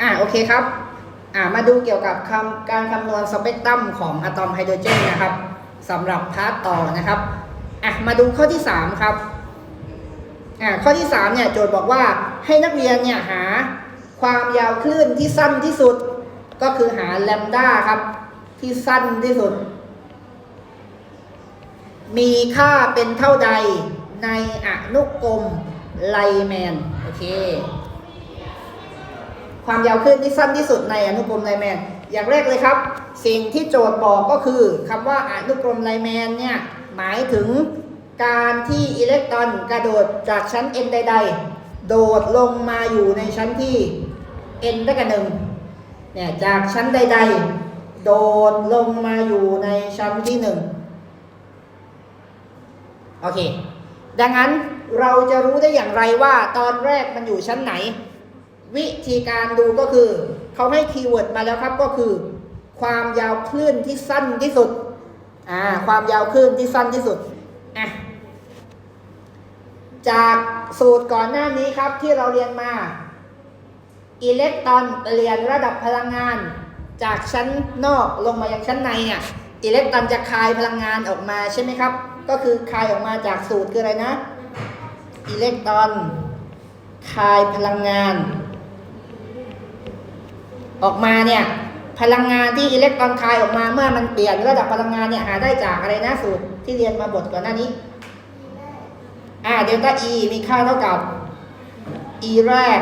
อ่าโอเคครับอ่ามาดูเกี่ยวกับคำการคำนวณสเปกตรัมของอะตอมไฮโดรเจนนะครับสำหรับพาร์ตต่อนะครับอะมาดูข้อที่ 3 ครับอ่าข้อที่3เนี่ยโจทย์บอกว่าให้นักเรียนเนี่ยหาความยาวคลื่นที่สั้นที่สุด ก็คือหาแลมด้าครับ ที่สั้นที่สุด มีค่าเป็นเท่าใดในอนุกรมไลแมน โอเค ความยาวคลื่นที่สั้นที่สุดในอนุกรมไลแมน อย่างแรกเลยครับ สิ่งที่โจทย์บอกก็คือคำว่าอนุกรมไลแมนเนี่ยหมายถึงการที่อิเล็กตรอนกระโดดจากชั้น n ใด ๆ โดดลงมาอยู่ในชั้นที่ n ได้กับหนึ่งเนี่ยจากชั้นใด ๆ โดดลงมาอยู่ในชั้นที่หนึ่งโอเค ดังนั้นเราจะรู้ได้อย่างไรว่าตอนแรกมันอยู่ชั้นไหน วิธีการดูก็คือเขาให้คีย์เวิร์ดมาแล้วครับก็คือ ความยาวคลื่นที่สั้นที่สุดอ่าความยาวคลื่นที่สั้นที่สุดอะจากสูตรก่อนหน้านี้ครับที่เราเรียนมา อิเล็กตรอนเปลี่ยนระดับพลังงาน จากชั้นนอกลงมายังชั้นในเนี่ยอิเล็กตรอนจะคายพลังงานออกมาใช่ไหมครับ ก็คือคายออกมาจากสูตรคืออะไรนะ อิเล็กตรอนคายพลังงาน ออกมาเนี่ยพลังงานที่อิเล็กตรอนคายออกมาเมื่อมันเปลี่ยนระดับพลังงานเนี่ยหาได้จากอะไรนะสูตรที่เรียนมาบทก่อนหน้านี้อ่าเดลต้า E มีค่าเท่ากับ E แรก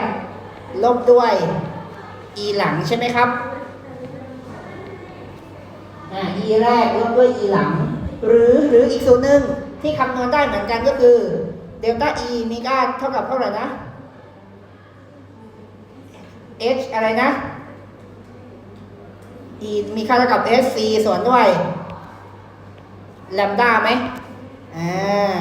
ลบด้วย E หลังใช่ไหมครับอ่า E แรก ลบด้วย E หลัง หรือหรืออีกสูตรหนึ่งที่คำนวณได้เหมือนกันก็คือเดลต้า E มีค่าเท่ากับเท่าไหร่นะ H อะไรนะ E มีค่าเท่ากับ S C ส่วนด้วยแลมด้าไหมอ่า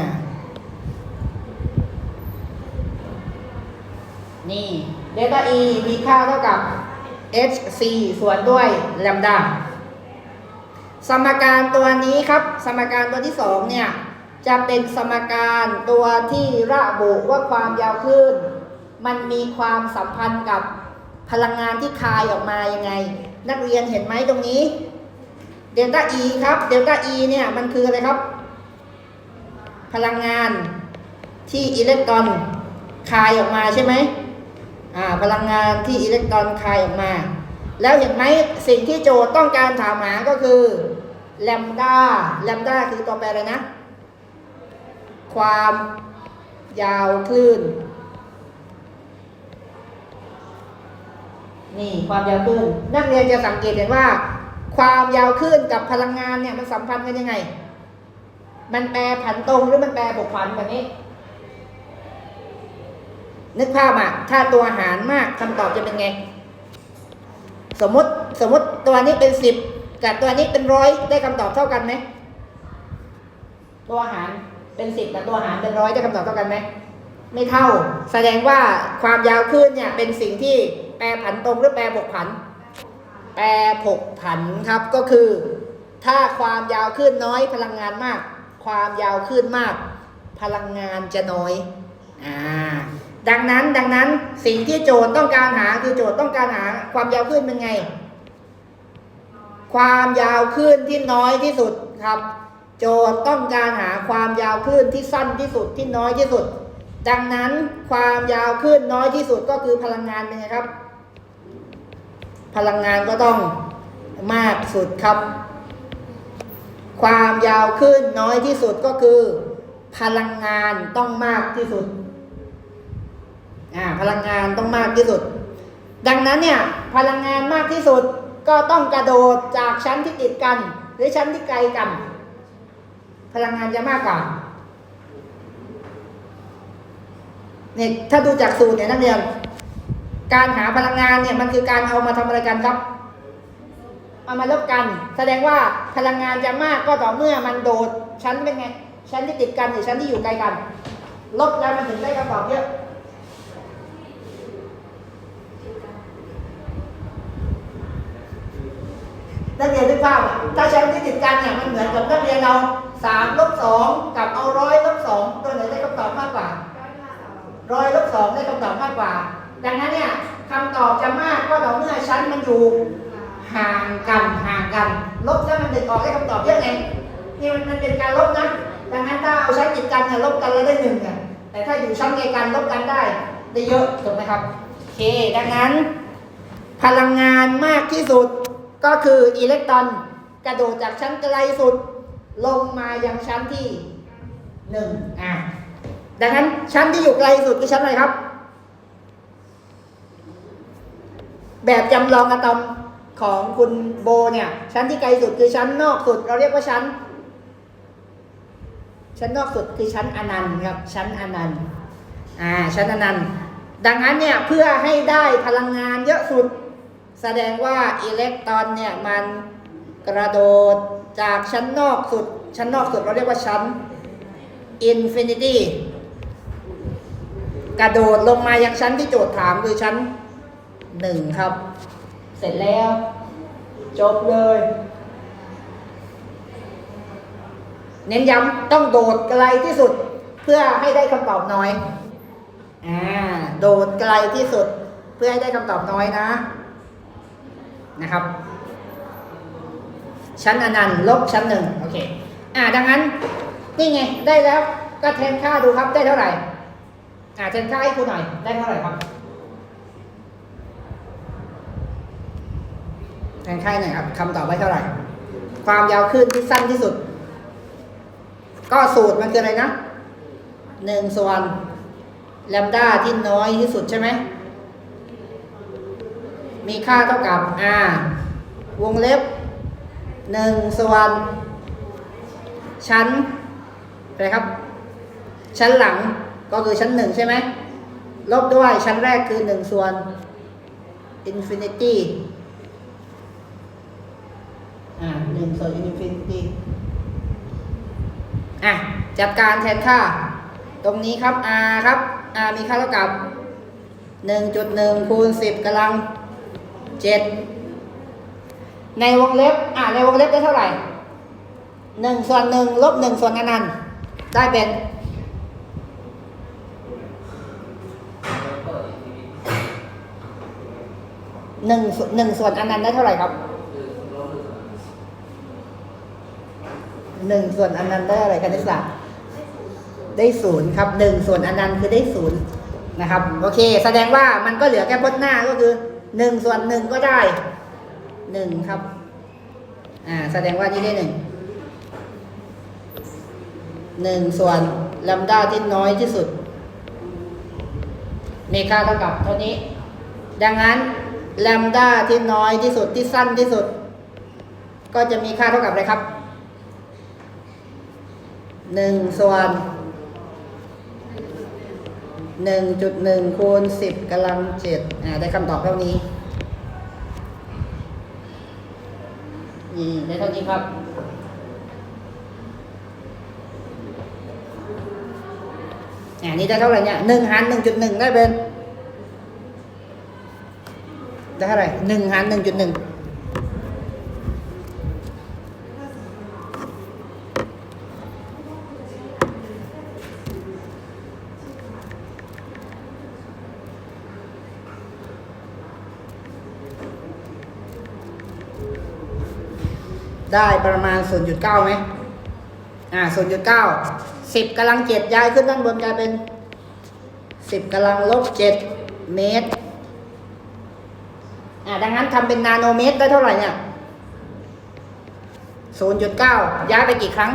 นี่เดลต้า E มีค่าเท่ากับ H C ส่วนด้วยแลมด้า สมการตัวนี้ครับ สมการตัวที่สองเนี่ย จะเป็นสมการตัวที่ระบุว่าความยาวคลื่น มันมีความสัมพันธ์กับพลังงานที่คายออกมายังไง นักเรียนเห็นไหมตรงนี้เดลต้า E ครับเดลต้า E เนี่ยมันคืออะไรครับ พลังงานที่อิเล็กตรอนคายออกมาใช่ไหมอ่าพลังงานที่อิเล็กตรอนคายออกมา แล้วเห็นไหมสิ่งที่โจทย์ต้องการถามหาก็คือแลมดาแลมดาคือตัวแปรอะไรนะ ความยาวคลื่น นี่ความยาวคลื่นนักเรียนจะสังเกตเห็นว่า ความยาวคลื่นกับพลังงานเนี่ยมันสัมพันธ์กันยังไง มันแปรผันตรงหรือมันแปรบกผันแบบนี้ นึกภาพอะถ้าตัวหารมากคำตอบจะเป็นไง สมมติสมมติตัวนี้เป็นสิบกับตัวนี้เป็นร้อยได้คำตอบเท่ากันไหมตัวหารเป็นสิบกับตัวหารเป็นร้อยได้คำตอบเท่ากันไหมไม่เท่า แสดงว่าความยาวคลื่นเนี่ยเป็นสิ่งที่ แปรผันตรงหรือแปรบวกผัน แปรผกผันครับก็คือ ถ้าความยาวคลื่นน้อยพลังงานมาก ความยาวคลื่นมาก พลังงานจะน้อยอ่าดังนั้นดังนั้นสิ่งที่โจทย์ต้องการหาคือโจทย์ต้องการหาความยาวคลื่นเป็นไง ความยาวคลื่นที่น้อยที่สุดครับ โจทย์ต้องการหาความยาวคลื่นที่สั้นที่สุดที่น้อยที่สุด ดังนั้นความยาวคลื่นน้อยที่สุดก็คือพลังงานเป็นไงครับ พลังงานก็ต้องมากสุดครับ ความยาวคลื่นน้อยที่สุดก็คือ พลังงานต้องมากที่สุดอ่าพลังงานต้องมากที่สุด ดังนั้นเนี่ยพลังงานมากที่สุดก็ต้องกระโดดจากชั้นที่ติดกัน หรือชั้นที่ไกลกัน พลังงานจะมากกว่าเนี่ยถ้าดูจากสูตรเนี่ยนักเรียน การหาพลังงานเนี่ยมันคือการเอามาทำอะไรกันครับ เอามาลบกัน แสดงว่าพลังงานจะมากก็ต่อเมื่อมันโดดชั้นเป็นไง ชั้นที่ติดกันหรือชั้นที่อยู่ไกลกัน ลบแล้วมันถึงได้คำตอบเยอะนักเรียนนึกภาพถ้าชั้นที่ติดกันเนี่ยมันเหมือนกับนักเรียนเราสามลบสองกับเอาร้อยลบสองตัวไหนได้คำตอบมากกว่าร้อยลบสองได้คำตอบมากกว่า ดังนั้นเนี่ยคำตอบจะมากก็ต่อเมื่อชั้นมันอยู่ห่างกันห่างกัน ลบแล้วมันดึงออกได้คำตอบเยอะไงนี่มันมันเป็นการลบนะดังนั้นถ้าเอาชั้นติดกันเนี่ยลบกันแล้วได้หนึ่งอะแต่ถ้าอยู่ชั้นไกลกันลบกันได้ ได้เยอะถูกไหมครับโอเค ดังนั้น พลังงานมากที่สุดก็คืออิเล็กตรอนกระโดดจากชั้นไกลสุด ลงมายังชั้นที่หนึ่งอะดังนั้นชั้นที่อยู่ไกลสุดคือชั้นอะไรครับ แบบจำลองอะตอมของคุณโบเนี่ยชั้นที่ไกลสุดคือชั้นนอกสุด เราเรียกว่าชั้น ชั้นนอกสุดคือชั้นอนันต์ครับชั้นอนันต์อ่าชั้นอนันต์ดังนั้นเนี่ยเพื่อให้ได้พลังงานเยอะสุด แสดงว่าอิเล็กตรอนเนี่ยมันกระโดดจากชั้นนอกสุด ชั้นนอกสุดเราเรียกว่าชั้นอินฟินิตี้กระโดดลงมายังชั้นที่โจทย์ถามคือชั้น หนึ่งครับ เสร็จแล้ว จบเลย เน้นย้ำต้องโดดไกลที่สุด เพื่อให้ได้คำตอบน้อย อ่า โดดไกลที่สุด เพื่อให้ได้คำตอบน้อยนะ นะครับ ชั้นอนันต์ลบชั้นหนึ่งโอเค อ่า ดังนั้น นี่ไง ได้แล้วก็แทนค่าดูครับ ได้เท่าไหร่ อ่าแทนค่าให้ครูหน่อย ได้เท่าไหร่ครับ แทนค่าให้หน่อยครับคำตอบไว้เท่าไหร่ ความยาวคลื่นที่สั้นที่สุด ก็สูตรมันคืออะไรนะหนึ่งส่วนแลมด้าที่น้อยที่สุดใช่ไหม มีค่าเท่ากับ r วงเล็บหนึ่งส่วนชั้นอะไรครับ ชั้นหลังก็คือชั้นหนึ่งใช่ไหมลบด้วยชั้นแรกคือหนึ่งส่วน infinity อ่าหนึ่ งส่วน infinity อะ จัดการแทนค่า ตรงนี้ครับ r ครับ r มีค่าเท่ากับ 1.1คูณ10กำลัง 7 ในวงเล็บ อะ ในวงเล็บได้เท่าไหร่ 1 ส่วน1ลบ1ส่วนอนันต์ได้เป็นหนึ่งส่วนหนึ่งส่วนอนันต์ได้เท่าไหร่ครับ หนึ่งส่วนอนันต์ได้อะไรคณิตศาสตร์ได้ศูนย์ครับหนึ่งส่วนอนันต์คือได้ศูนย์นะครับ โอเค แสดงว่ามันก็เหลือแค่พจน์หน้าก็คือหนึ่งส่วนหนึ่งก็ได้หนึ่งครับ อ่า แสดงว่านี่ได้หนึ่งหนึ่งส่วนลำด้าที่น้อยที่สุดมีค่าเท่ากับเท่านี้ ดังนั้นแลมด้าที่น้อยที่สุดที่สั้นที่สุด ก็จะมีค่าเท่ากับอะไรครับ หนึ่งส่วนหนึ่งจุดหนึ่งคูณสิบกำลังเจ็ดอ่าได้คำตอบเท่านี้นี่ได้เท่านี้ครับ อ่านี่ได้เท่าไหร่เนี่ยหนึ่งหารหนึ่งจุดหนึ่งได้เป็น ได้เท่าไหร่หนึ่งหารหนึ่งจุดหนึ่ง ได้ประมาณ 0.9ไหมอ่า 0.9 10กำลังเจ็ดย้ายขึ้นด้านบนกลายเป็น 10กำลังลบ7เมตร อ่า ดังนั้นทำเป็นนาโนเมตรได้เท่าไหร่เนี่ย 0.9 ย้ายไปกี่ครั้ง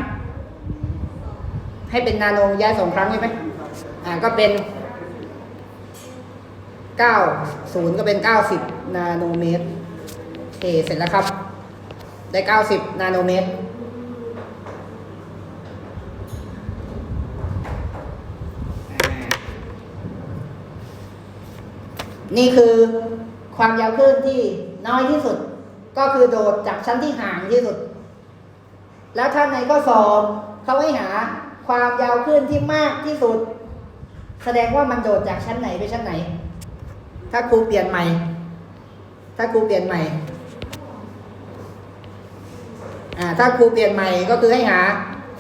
ให้เป็นนาโนย้ายสองครั้งใช่ไหมอ่า ก็เป็น9 0ก็เป็น 90 นาโนเมตร โอเค เสร็จแล้วครับ ได้ 90 นาโนเมตร นี่คือความยาวคลื่นที่น้อยที่สุด ก็คือโดดจากชั้นที่ห่างที่สุด แล้วถ้านในข้อสอบเขาให้หาความยาวคลื่นที่มากที่สุด แสดงว่ามันโดดจากชั้นไหนไปชั้นไหน ถ้าครูเปลี่ยนใหม่ ถ้าครูเปลี่ยนใหม่ ถ้าครูเปลี่ยนใหม่ก็คือให้หา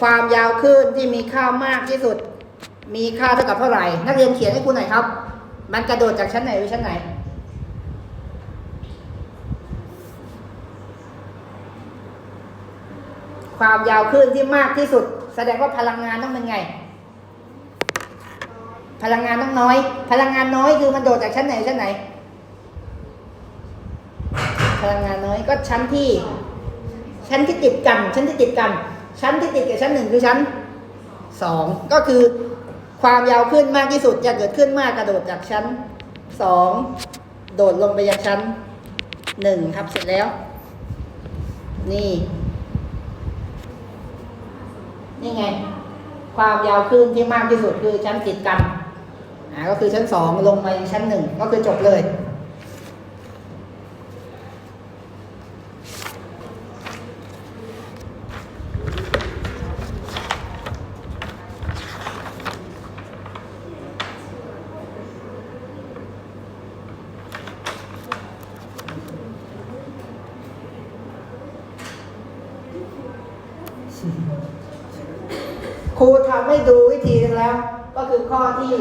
ความยาวขึ้นที่มีค่ามากที่สุด มีค่าเท่ากับเท่าไหร่ นักเรียนเขียนให้ครูหน่อยครับ มันกระโดดจากชั้นไหนไปชั้นไหนความยาวขึ้นที่มากที่สุด แสดงว่าพลังงานต้องเป็นไง พลังงานต้องน้อย พลังงานน้อยคือมันโดดจากชั้นไหนชั้นไหน พลังงานน้อยก็ชั้นที่ ชั้นที่ติดกัน ชั้นที่ติดกัน ชั้นที่ติดกับชั้นหนึ่งคือชั้นสองก็คือความยาวขึ้นมากที่สุดจะเกิดขึ้นมากกระโดดจากชั้นสองโดดลงไปยังชั้นหนึ่งครับเสร็จแล้ว นี่ นี่ไง ความยาวขึ้นที่มากที่สุดคือชั้นติดกันอ่าก็คือชั้นสองลงมาชั้นหนึ่งก็คือจบเลย ค ได้ดูวิธีแล้ว ก็คือข้อที่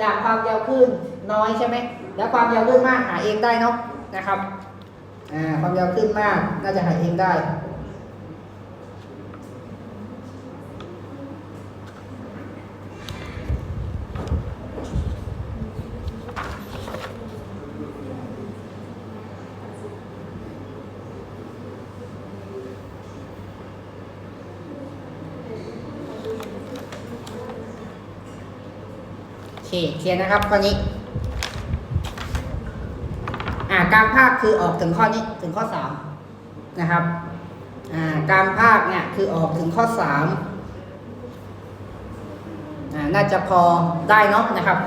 จากความยาวขึ้นน้อยใช่ไหมแล้วความยาวขึ้นมากหาเองได้เนาะนะครับอ่าความยาวขึ้นมากน่าจะหาเองได้ เคเคลียร์นะครับข้อนี้ อ่ากางภาคคือออกถึงข้อนี้ถึงข้อสามนะครับ อ่ากางภาคเนี่ยคือออกถึงข้อสามอ่าน่าจะพอได้เนาะนะครับ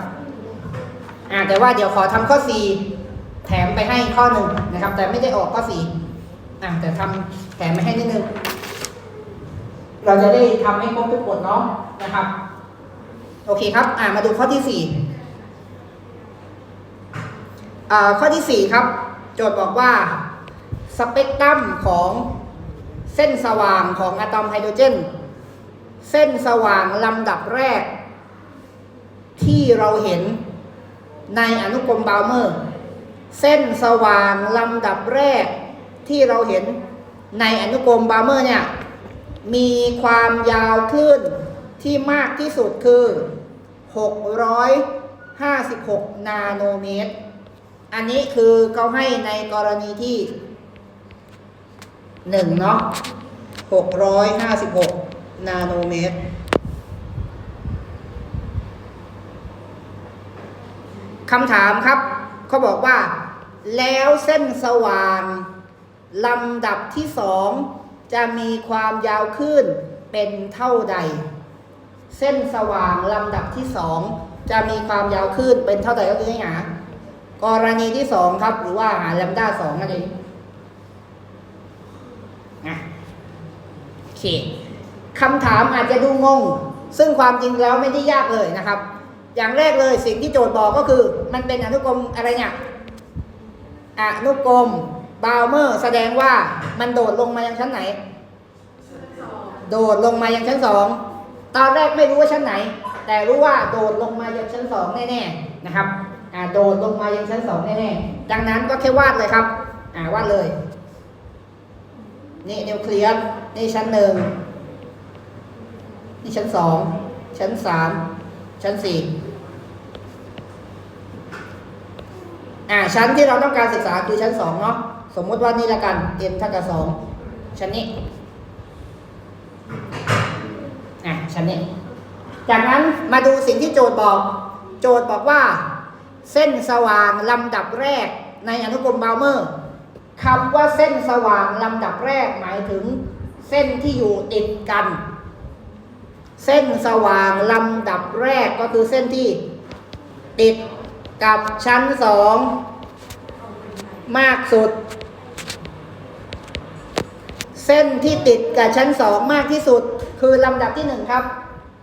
อ่าแต่ว่าเดี๋ยวขอทำข้อสี่แถมไปให้ข้อหนึ่งนะครับ แต่ไม่ได้ออกข้อสี่อ่าแต่ทำแถมไปให้นิดนึงเราจะได้ทำให้ครบทุกบทเนาะนะครับ โอเคครับ อ่ามาดูข้อที่สี่อ่าข้อที่สี่ครับ โจทย์บอกว่าสเปกตรัมของเส้นสว่างของอะตอมไฮโดรเจน เส้นสว่างลำดับแรก ที่เราเห็นในอนุกรมบาวเมอร์ เส้นสว่างลำดับแรกที่เราเห็นในอนุกรมบาวเมอร์เนี่ยมีความยาวคลื่น ที่มากที่สุดคือ 656 นาโนเมตร อันนี้คือเขาให้ในกรณีที่1เนาะ656 นาโนเมตร คำถามครับ เขาบอกว่า แล้วเส้นสว่างลำดับที่สองจะมีความยาวขึ้นเป็นเท่าใด เส้นสว่างลำดับที่สองจะมีความยาวขึ้นเป็นเท่าใดก็คือให้หากรณีที่สองครับ หรือว่าหาแลมด้าสองนั่นเองนะโอเคคำถามอาจจะดูงง ซึ่งความจริงแล้วไม่ได้ยากเลยนะครับ อย่างแรกเลยสิ่งที่โจทย์บอกก็คือ มันเป็นอนุกรมอะไรเนี่ยอนุกรมบาวเมอร์แสดงว่ามันโดดลงมายังชั้นไหน โดดลงมายังชั้นสอง ตอนแรกไม่รู้ว่าชั้นไหน แต่รู้ว่าโดดลงมายังชั้นสองแน่ๆนะครับอ่าโดดลงมายังชั้นสองแน่ๆดังนั้นก็แค่วาดเลยครับอ่าวาดเลยนี่นิวเคลียสนี่ชั้นหนึ่งนี่ชั้นสองชั้นสามชั้นสี่อ่าชั้นที่เราต้องการศึกษาคือชั้นสองเนาะสมมติว่านี่ละกัน n เท่ากับสองชั้นนี้ ชนนี้จากนั้นมาดูสิ่งที่โจทย์บอก โจทย์บอกว่า เส้นสว่างลำดับแรกในอนุกรมบาเมอร์คำว่าเส้นสว่างลำดับแรกหมายถึง เส้นที่อยู่ติดกัน เส้นสว่างลำดับแรกก็คือเส้นที่ติดกับชั้นสองมากสุด เส้นที่ติดกับชั้นสองมากที่สุด คือลำดับที่หนึ่งครับ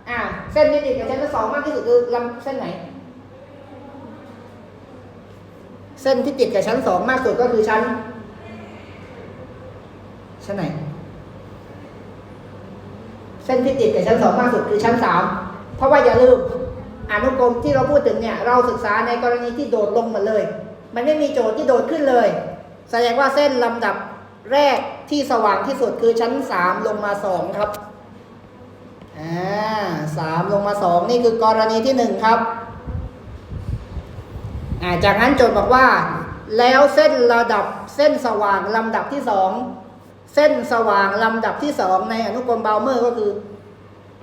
อ่า เส้นที่ติดกับชั้นสองมากที่สุดคือลำเส้นไหน เส้นที่ติดกับชั้นสองมากสุดก็คือชั้น ชั้นไหน เส้นที่ติดกับชั้นสองมากสุดคือชั้นสามเพราะว่าอย่าลืมอนุกรมที่เราพูดถึงเนี่ย เราศึกษาในกรณีที่โดดลงมาเลย มันไม่มีโจทย์ที่โดดขึ้นเลย แสดงว่าเส้นลำดับแรกที่สว่างที่สุดคือชั้นสามลงมาสองครับ อ่าสามลงมาสองนี่คือกรณีที่หนึ่งครับอ่าจากนั้นโจทย์บอกว่า แล้วเส้นระดับเส้นสว่างลำดับที่สองเส้นสว่างลำดับที่สองในอนุกรมเบลเมอร์ก็คือ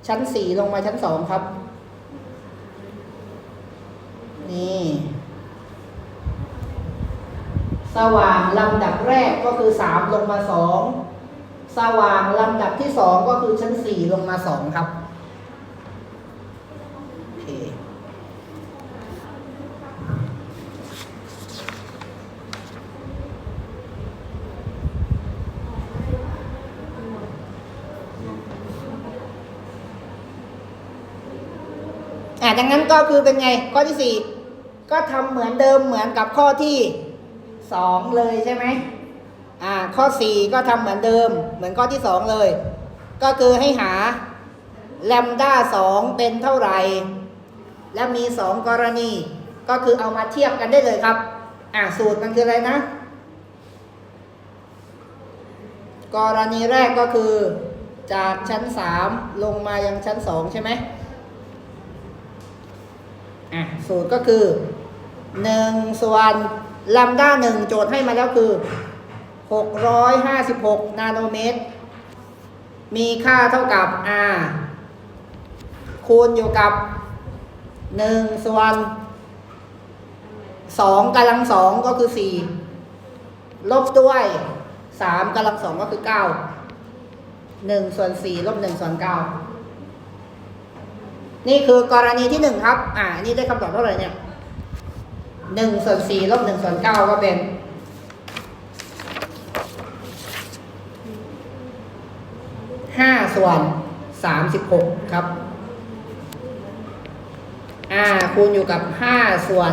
ชั้นสี่ลงมาชั้นสองครับ นี่ สว่างลำดับแรกก็คือสามลงมาสอง สว่างลำดับที่สองก็คือชั้นสี่ลงมาสองครับโอเคอ่าดังนั้นก็คือเป็นไงข้อที่สี่ก็ทำเหมือนเดิมเหมือนกับข้อที่สองเลยใช่ไหม อ่าข้อสี่ก็ทำเหมือนเดิม เหมือนข้อที่สองเลย ก็คือให้หาแลมด้าสองเป็นเท่าไหร่ และมีสองกรณี ก็คือเอามาเทียบกันได้เลยครับ อ่าสูตรมันคืออะไรนะ กรณีแรกก็คือจากชั้นสามลงมายังชั้นสองใช่ไหมอะสูตรก็คือหนึ่งส่วนลำด้าหนึ่งโจทย์ให้มาแล้วคือ หกร้อยห้าสิบหกนาโนเมตร มีค่าเท่ากับ r คูณอยู่กับหนึ่งส่วนสองกำลังสองก็คือสี่ลบด้วยสามกำลังสองก็คือเก้าหนึ่งส่วนสี่ลบหนึ่งส่วนเก้านี่คือกรณีที่หนึ่งครับ อ่า นี่ได้คำตอบเท่าไหร่เนี่ยหนึ่งส่วนสี่ลบหนึ่งส่วนเก้าก็เป็น ห้า ส่วนสามสิบหกครับ อ่าคูณอยู่กับห้าส่วน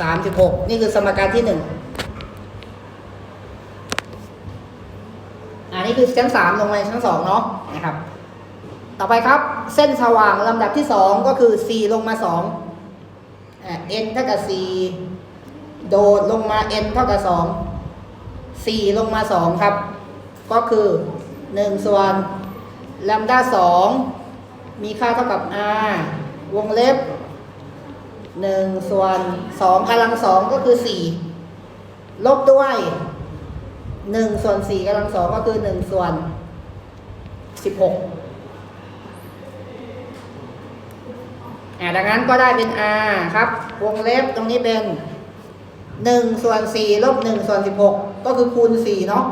สามสิบหกนี่คือสมการที่หนึ่งอ่านี่คือชั้นสามลงมาชั้นสองเนาะนะครับ ต่อไปครับ เส้นสว่างลำดับที่สองก็คือ 4 ลงมา2อ่า n เท่ากับ 4 โดดลงมา n เท่ากับ 2 4 ลงมา 2 ครับ ก็คือ 1 ส่วนลำด้า2มีค่าเท่ากับ r วงเล็บ 1 ส่วน2กำลัง 2 ก็คือ 4 ลบด้วย 1 ส่วน 4กำลัง 2 ก็คือ 1 ส่วน 16่าดังนั้นก็ได้เป็น r ครับ วงเล็บตรงนี้เป็น 1 ส่วน 4 ลบ 1 ส่วน 16 ก็คือคูณ 4 เนาะ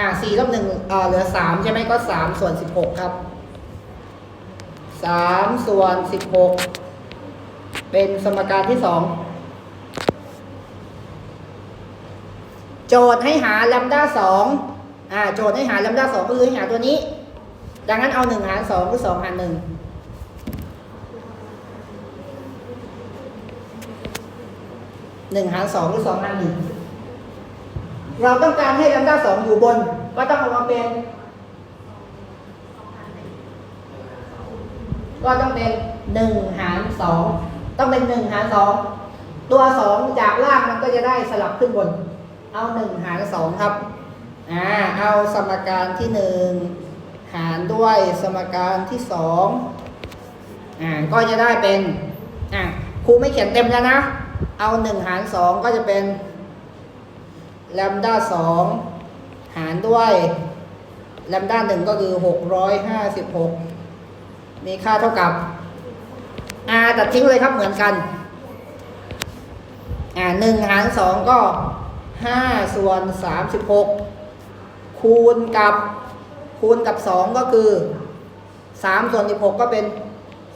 อ่า4ลบ1อ่าเหลือ3ใช่ไหมก็3ส่วน16ครับ3ส่วน16เป็นสมการที่2โจทย์ให้หาลำด้า2อ่าโจทย์ให้หาลำด้า2ก็คือให้หาตัวนี้ ดังนั้นเอา1หาร2หรือ2หาร1หนึ่งหารสองหรือสองหารหนึ่ง เราต้องการให้ลำดับสองอยู่บน ก็ต้องเอามาเป็น ก็ต้องเป็นหนึ่งหารสองต้องเป็นหนึ่งหารสองตัวสองจากล่างมันก็จะได้สลับขึ้นบน เอาหนึ่งหารสองครับอ่าเอาสมการที่หนึ่งหารด้วยสมการที่สองอ่าก็จะได้เป็นอ่าครูไม่เขียนเต็มแล้วนะ เอาหนึ่งหารสองก็จะเป็น แลมด้าสองหารด้วยแลมด้าหนึ่งก็คือหกร้อยห้าสิบหกมีค่าเท่ากับ r ตัดทิ้งเลยครับเหมือนกันอ่าหนึ่งหารสองก็ห้าส่วนสามสิบหกคูณกับคูณกับสองก็คือสามส่วนสิบหกก็เป็น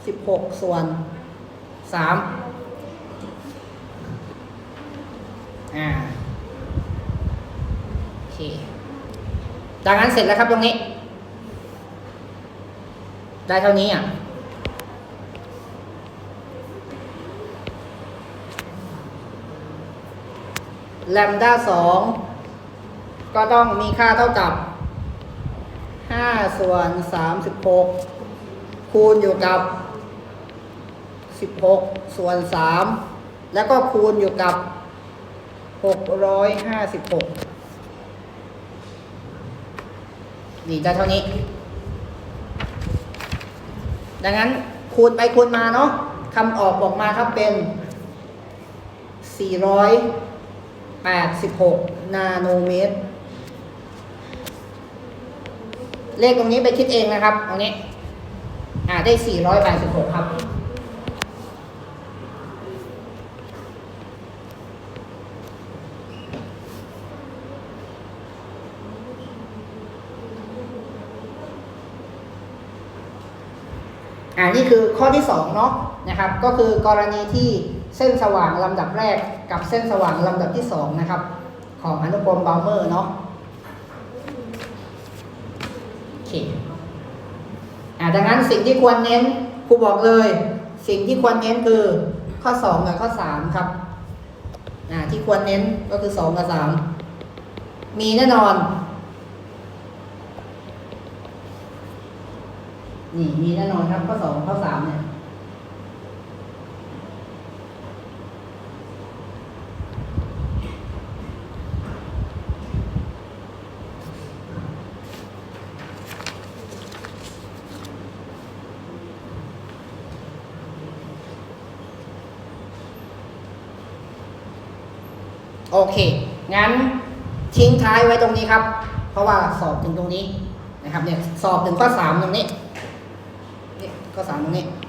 สิบหกส่วนสามอ่า เคดังนั้นเสร็จแล้วครับตรงนี้ ได้เท่านี้อะแลมด้าสองก็ต้องมีค่าเท่ากับห้าส่วนสามสิบหกคูณอยู่กับสิบหกส่วนสามแล้วก็คูณอยู่กับหกร้อยห้าสิบหก นี่จะเท่านี้ ดังนั้นคูณไปคูณมาเนาะคำออกออกมาครับเป็น 486 นาโนเมตร เลขตรงนี้ไปคิดเองนะครับ ตรงนี้ อ่าได้ 486 ครับ อ่านี่คือข้อที่สองเนาะนะครับ ก็คือกรณีที่เส้นสว่างลำดับแรกกับเส้นสว่างลำดับที่สองนะครับ ของอนุกรมเบลเมอร์เนาะโอเคอ่าดังนั้นสิ่งที่ควรเน้นครูบอกเลย สิ่งที่ควรเน้นคือข้อสองกับข้อสามครับอ่าที่ควรเน้นก็คือสองกับสามมีแน่นอน นี่มีแน่นอนครับข้อสองข้อสามเนี่ยโอเค งั้นทิ้งท้ายไว้ตรงนี้ครับ เพราะว่าสอบถึงตรงนี้นะครับเนี่ยสอบถึงข้อสามตรงนี้ นี่ข้อสามตรงนี้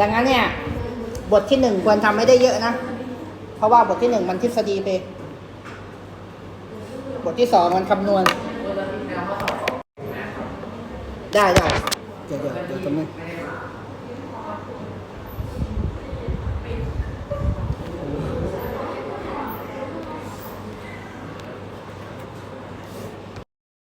ดังนั้นเนี่ย บทที่หนึ่งควรทำไม่ได้เยอะนะ เพราะว่าบทที่หนึ่งมันทฤษฎีไป บทที่สองมันคำนวณ ได้ได้เดี๋ยวเดี๋ยวเดี๋ยวตรงนี้ไม่ได้มา